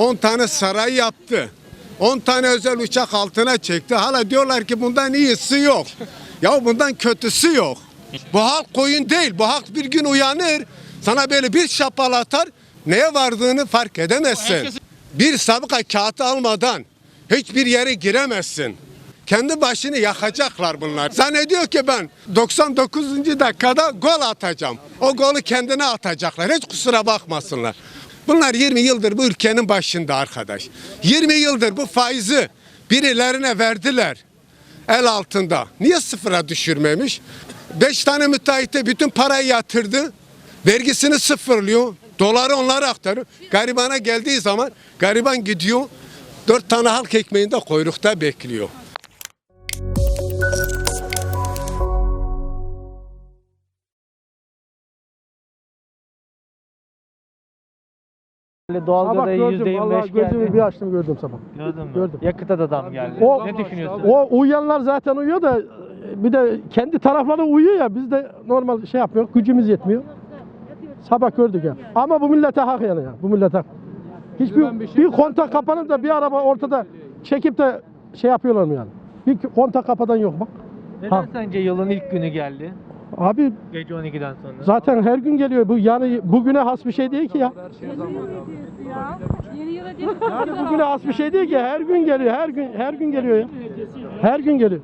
10 tane saray yaptı. 10 tane özel uçak altına çekti. Hala diyorlar ki bundan iyisi yok. Ya bundan kötüsü yok. Bu halk koyun değil. Bu halk bir gün uyanır. Sana böyle bir şapalatar. Neye vardığını fark edemezsin. Bir sabıka kağıtı almadan hiçbir yere giremezsin. Kendi başını yakacaklar bunlar. Zannediyor ki ben 99. dakikada gol atacağım. O golü kendine atacaklar. Hiç kusura bakmasınlar. Bunlar 20 yıldır bu ülkenin başında arkadaş. 20 yıldır bu faizi birilerine verdiler. El altında. Niye sıfıra düşürmemiş? 5 tane müteahhite bütün parayı yatırdı. Vergisini sıfırlıyor. Doları onlara aktarıyor. Garibana geldiği zaman gariban gidiyor. Dört tane halk ekmeğinde kuyrukta bekliyor. Sabah Doğalgada gördüm %25 vallahi gözümü geldi. bir açtım gördüm sabah. Gördün mü? gördüm. Yakıta da zam geldi. O- ne düşünüyorsun? O uyuyanlar zaten uyuyor da bir de kendi tarafları uyuyor ya biz de normal şey yapmıyor gücümüz yetmiyor. Sabah gördük ya. Ama bu millete hak yani ya. Bu millete hak. Hiçbir bir, kontak kapanıp da bir araba ortada çekip de şey yapıyorlar mı yani? Bir kontak kapadan yok bak. Neden Ha. sence yılın ilk günü geldi? Abi Gece 12'den sonra. zaten her gün geliyor. Bu yani bugüne has bir şey değil ki ya. Yeni yıl hediyesi. Yani bugüne has bir şey değil ki. Her gün geliyor. Her gün her gün geliyor ya. Her gün geliyor.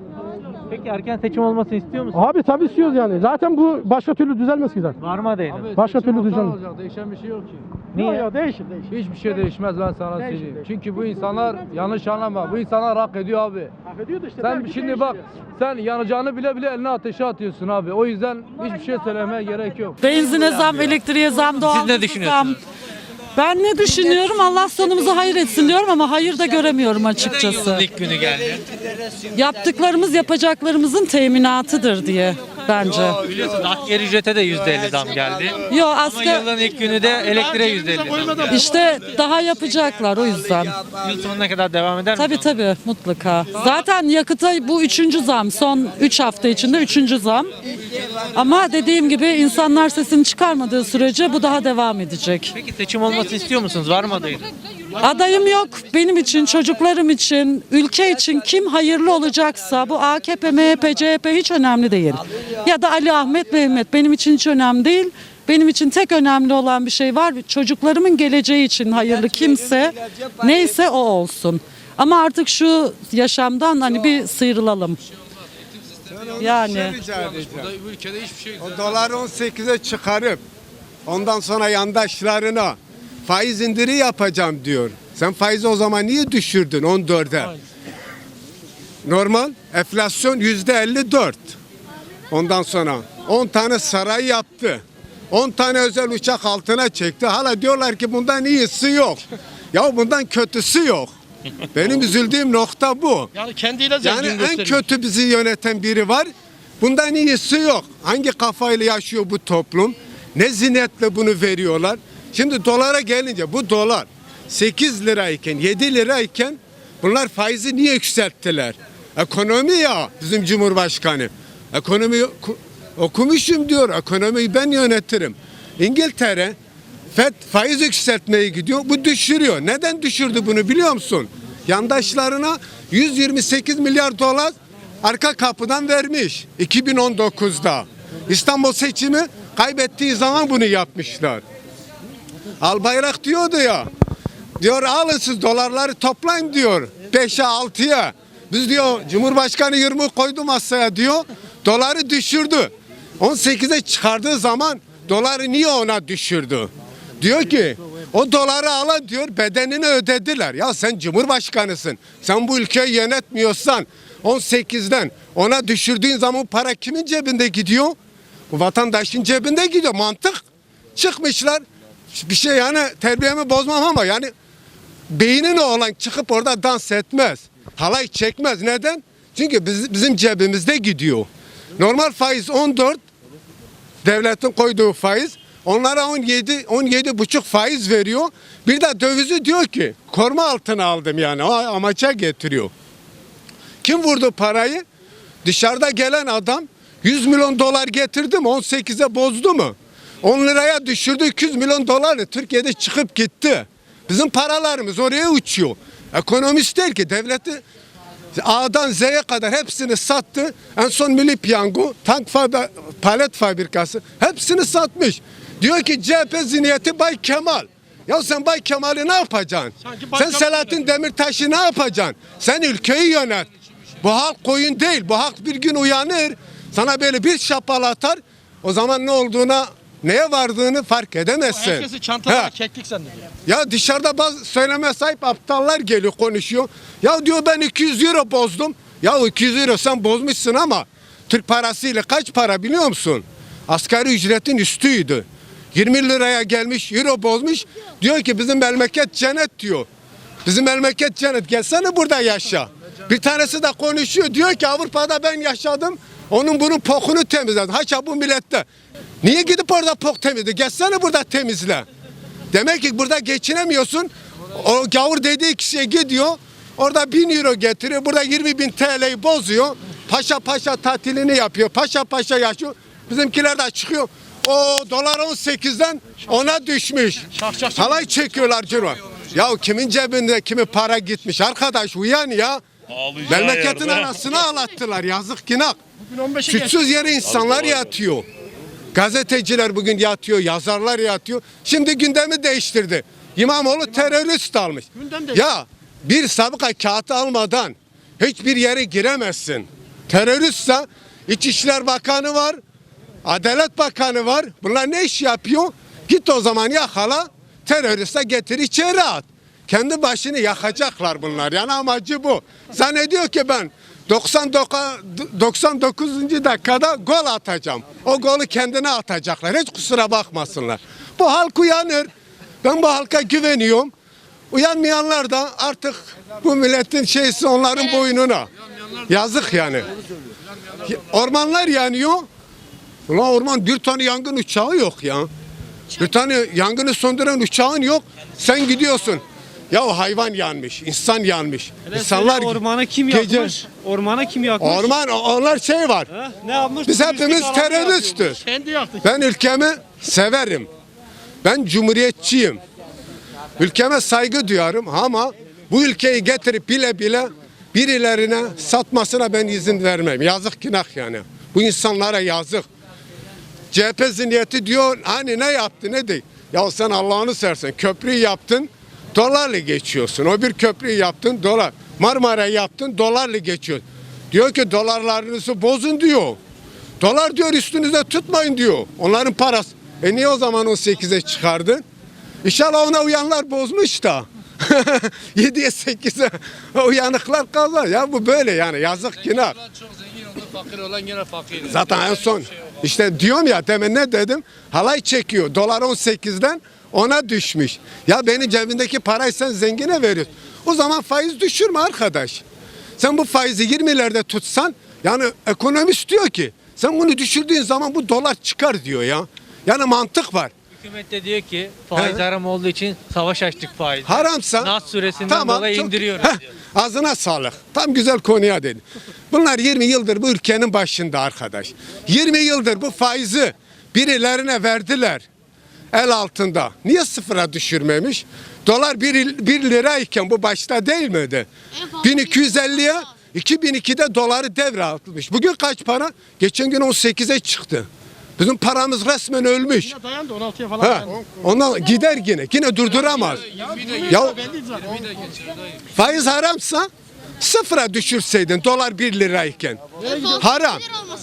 Peki erken seçim olmasını istiyor musun? Abi tabii istiyoruz yani. Zaten bu başka türlü düzelmez ki zaten. Var mı adayın? Başka türlü düzelmez. olacak. Değişen bir şey yok ki. Niye? Yok, yok, değişir değişir. Hiçbir şey değişmez ben sana Değişir, söyleyeyim. değişir. Çünkü bu insanlar yanlış anlama. Bu insanlar hak ediyor abi. Hak ediyordu işte. Sen belki şimdi değişir bak ya. sen yanacağını bile bile eline ateşe atıyorsun abi. O yüzden hiçbir şey söylemeye gerek yok. Benzine zam, elektriğe zam, doğal ne düşünüyorsunuz? Ben ne düşünüyorum? Allah sonumuzu hayır etsin diyorum ama hayır da göremiyorum açıkçası. ilk günü geldi. Yaptıklarımız yapacaklarımızın teminatıdır diye bence. Biliyorsun asgari ücrete de %50 zam geldi. Yo Ama yılın ilk günü de elektriğe %50 zam geldi. işte daha yapacaklar o yüzden. Yıl sonuna kadar devam eder mi? Tabii tabii mutlaka. Zaten yakıta bu üçüncü zam. Son üç hafta içinde üçüncü zam. Ama dediğim gibi insanlar sesini çıkarmadığı sürece bu daha devam edecek. Peki seçim olmasını istiyor musunuz? Var mı adayın? Adayım yok. Benim için, çocuklarım için, ülke için kim hayırlı olacaksa bu AKP, MHP, CHP hiç önemli değil. Ya da Ali Ahmet, Mehmet benim için hiç önemli değil. Benim için tek önemli olan bir şey var. Çocuklarımın geleceği için hayırlı kimse neyse o olsun. Ama artık şu yaşamdan hani bir sıyrılalım. Yani. Bu ülkede hiçbir şey O doları 18'e çıkarıp ondan sonra yandaşlarına faiz indiri yapacağım diyor. Sen faizi o zaman niye düşürdün 14'e? Normal enflasyon yüzde 54. Ondan sonra 10 tane saray yaptı. 10 tane özel uçak altına çekti. Hala diyorlar ki bundan iyisi yok. Ya bundan kötüsü yok. Benim üzüldüğüm nokta bu. Yani kendiyle zengin Yani en gösteriyor. kötü bizi yöneten biri var. Bundan iyisi yok. Hangi kafayla yaşıyor bu toplum? Ne zinetle bunu veriyorlar? Şimdi dolara gelince bu dolar 8 lirayken 7 lirayken bunlar faizi niye yükselttiler? Ekonomi ya bizim Cumhurbaşkanı. Ekonomi oku- okumuşum diyor. Ekonomiyi ben yönetirim. İngiltere FED faiz yükseltmeye gidiyor. Bu düşürüyor. Neden düşürdü bunu biliyor musun? Yandaşlarına 128 milyar dolar arka kapıdan vermiş 2019'da. İstanbul seçimi kaybettiği zaman bunu yapmışlar. Albayrak diyordu ya. Diyor alın siz dolarları toplayın diyor. 5'e 6'ya. Biz diyor Cumhurbaşkanı 20 koydu masaya diyor. Doları düşürdü. 18'e çıkardığı zaman doları niye ona düşürdü? Diyor ki o doları alan diyor bedenini ödediler. Ya sen Cumhurbaşkanısın. Sen bu ülkeyi yönetmiyorsan 18'den ona düşürdüğün zaman para kimin cebinde gidiyor? Bu vatandaşın cebinde gidiyor. Mantık çıkmışlar. Bir şey yani terbiyemi bozmam ama yani beynin olan çıkıp orada dans etmez. Halay çekmez. Neden? Çünkü biz, bizim cebimizde gidiyor. Normal faiz 14 devletin koyduğu faiz. Onlara 17 17 buçuk faiz veriyor. Bir de dövizi diyor ki koruma altına aldım yani. O amaça getiriyor. Kim vurdu parayı? Dışarıda gelen adam 100 milyon dolar getirdi mi 18'e bozdu mu? 10 liraya düşürdü 200 milyon doları Türkiye'de çıkıp gitti. Bizim paralarımız oraya uçuyor. Ekonomist değil ki devleti A'dan Z'ye kadar hepsini sattı. En son Milli Piyango, tank fabri- palet fabrikası hepsini satmış. Diyor ki CHP zihniyeti Bay Kemal. Ya sen Bay Kemal'i ne yapacaksın? Sen Selahattin Demirtaş'ı ne yapacaksın? Sen ülkeyi yönet. Bu halk koyun değil. Bu halk bir gün uyanır. Sana böyle bir şapal atar. O zaman ne olduğuna neye vardığını fark edemezsin. Herkesi çantalara keklik zannediyor. Ya dışarıda bazı söyleme sahip aptallar geliyor konuşuyor. Ya diyor ben 200 euro bozdum. Ya 200 euro sen bozmuşsun ama Türk parasıyla kaç para biliyor musun? Asgari ücretin üstüydü. 20 liraya gelmiş euro bozmuş. Diyor ki bizim memleket cennet diyor. Bizim memleket cennet. Gelsene burada yaşa. Bir tanesi de konuşuyor. Diyor ki Avrupa'da ben yaşadım. Onun bunun pokunu temizledim. Haça bu millette. Niye gidip orada pok temizle? Gelsene burada temizle. Demek ki burada geçinemiyorsun. O gavur dediği kişiye gidiyor. Orada 1000 euro getiriyor. Burada 20 bin TL'yi bozuyor. Paşa paşa tatilini yapıyor. Paşa paşa yaşıyor. Bizimkiler de çıkıyor. O dolar 18'den ona düşmüş. Halay çekiyorlar ciro. Ya kimin cebinde kimi para gitmiş arkadaş uyan ya. Memleketin anasını ağlattılar yazık günah. Suçsuz yere insanlar yatıyor. Gazeteciler bugün yatıyor, yazarlar yatıyor. Şimdi gündemi değiştirdi. İmamoğlu terörist almış. Ya bir sabıka kağıt almadan hiçbir yere giremezsin. Teröristse İçişler Bakanı var, Adalet Bakanı var. Bunlar ne iş yapıyor? Git o zaman yakala, teröriste getir içeri at. Kendi başını yakacaklar bunlar. Yani amacı bu. Zannediyor ki ben 99, 99. dakikada gol atacağım. O golü kendine atacaklar. Hiç kusura bakmasınlar. Bu halk uyanır. Ben bu halka güveniyorum. Uyanmayanlar da artık bu milletin şeysi onların boynuna. Yazık yani. Ormanlar yanıyor. Ulan orman bir tane yangın uçağı yok ya. Bir tane yangını söndüren uçağın yok. Sen gidiyorsun. Ya o hayvan yanmış, insan yanmış. İnsanlar Ormanı kim Gece- yakmış? Ormanı kim yakmış? Orman onlar şey var. Ha? Ne yapmış? Biz Turistik hepimiz alanı teröristtir. Kendi yaktı. Ben ülkemi severim. Ben cumhuriyetçiyim. Ülkeme saygı duyarım ama bu ülkeyi getirip bile bile birilerine satmasına ben izin vermem. Yazık günah yani. Bu insanlara yazık. CHP zihniyeti diyor hani ne yaptı ne değil. Ya sen Allah'ını sersen köprüyü yaptın dolarla geçiyorsun. O bir köprüyü yaptın dolar. Marmara yaptın dolarla geçiyor. Diyor ki dolarlarınızı bozun diyor. Dolar diyor üstünüze tutmayın diyor. Onların parası. E niye o zaman 18'e çıkardın? İnşallah ona uyanlar bozmuş da. 7'ye 8'e uyanıklar kaldı. Ya bu böyle yani yazık günah. Çok zengin oldu, fakir olan gene fakir. Zaten en son işte diyorum ya demin ne dedim? Halay çekiyor. Dolar 18'den ona düşmüş. Ya benim cebimdeki parayı sen zengine veriyorsun. O zaman faiz düşürme arkadaş. Sen bu faizi 20'lerde tutsan yani ekonomist diyor ki sen bunu düşürdüğün zaman bu dolar çıkar diyor ya. Yani mantık var. Hükümet de diyor ki faiz He. haram olduğu için savaş açtık faiz. Haramsa Nas suresinden dolayı çok- indiriyoruz Heh, diyor. Ağzına sağlık. Tam güzel konuya dedi. Bunlar 20 yıldır bu ülkenin başında arkadaş. 20 yıldır bu faizi birilerine verdiler. El altında. Niye sıfıra düşürmemiş? Dolar 1, 1 lirayken bu başta değil miydi? 1250'ye 2002'de doları devralmış. Bugün kaç para? Geçen gün 18'e çıktı. Bizim paramız resmen ölmüş. Dayandı 16'ya falan. Dayandı. ondan gider yine. Yine durduramaz. Ya faiz haramsa sıfıra düşürseydin dolar 1 lirayken. Haram.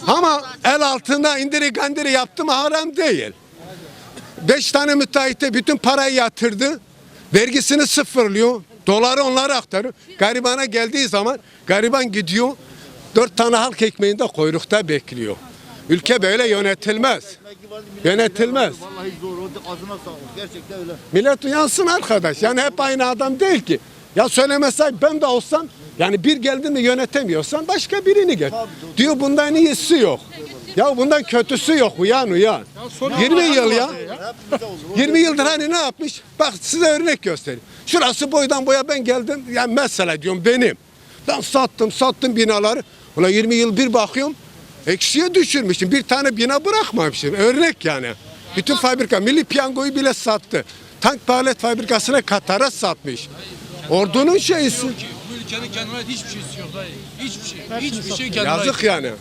Ama el altına indiri gandiri yaptı mı haram değil. Beş tane müteahhite bütün parayı yatırdı. Vergisini sıfırlıyor. Doları onlara aktarıyor. Garibana geldiği zaman gariban gidiyor. Dört tane halk ekmeğinde kuyrukta bekliyor. Ülke böyle yönetilmez. Yönetilmez. Vallahi zor. O ağzına sağlık. Gerçekten öyle. Millet uyansın arkadaş. Yani hep aynı adam değil ki. Ya söylemesem ben de olsam yani bir geldin mi yönetemiyorsan başka birini gel. Diyor bundan iyisi yok. Ya bundan kötüsü yok. Uyan uyan. 20 yıl ya. 20 yıldır hani ne yapmış? Bak size örnek göstereyim. Şurası boydan boya ben geldim. Yani mesela diyorum benim. Ben sattım sattım binaları. Ulan 20 yıl bir bakıyorum. Eksiye düşürmüşüm. Bir tane bina bırakmamışım. Örnek yani. Bütün fabrika milli piyangoyu bile sattı. tank palet fabrikasına Katar'a satmış. Ordunun şeysi. Bu ülkenin kendine ait hiçbir şeysi yok dayı. Hiçbir şey. Hiçbir şey kendine ait. Yazık yani.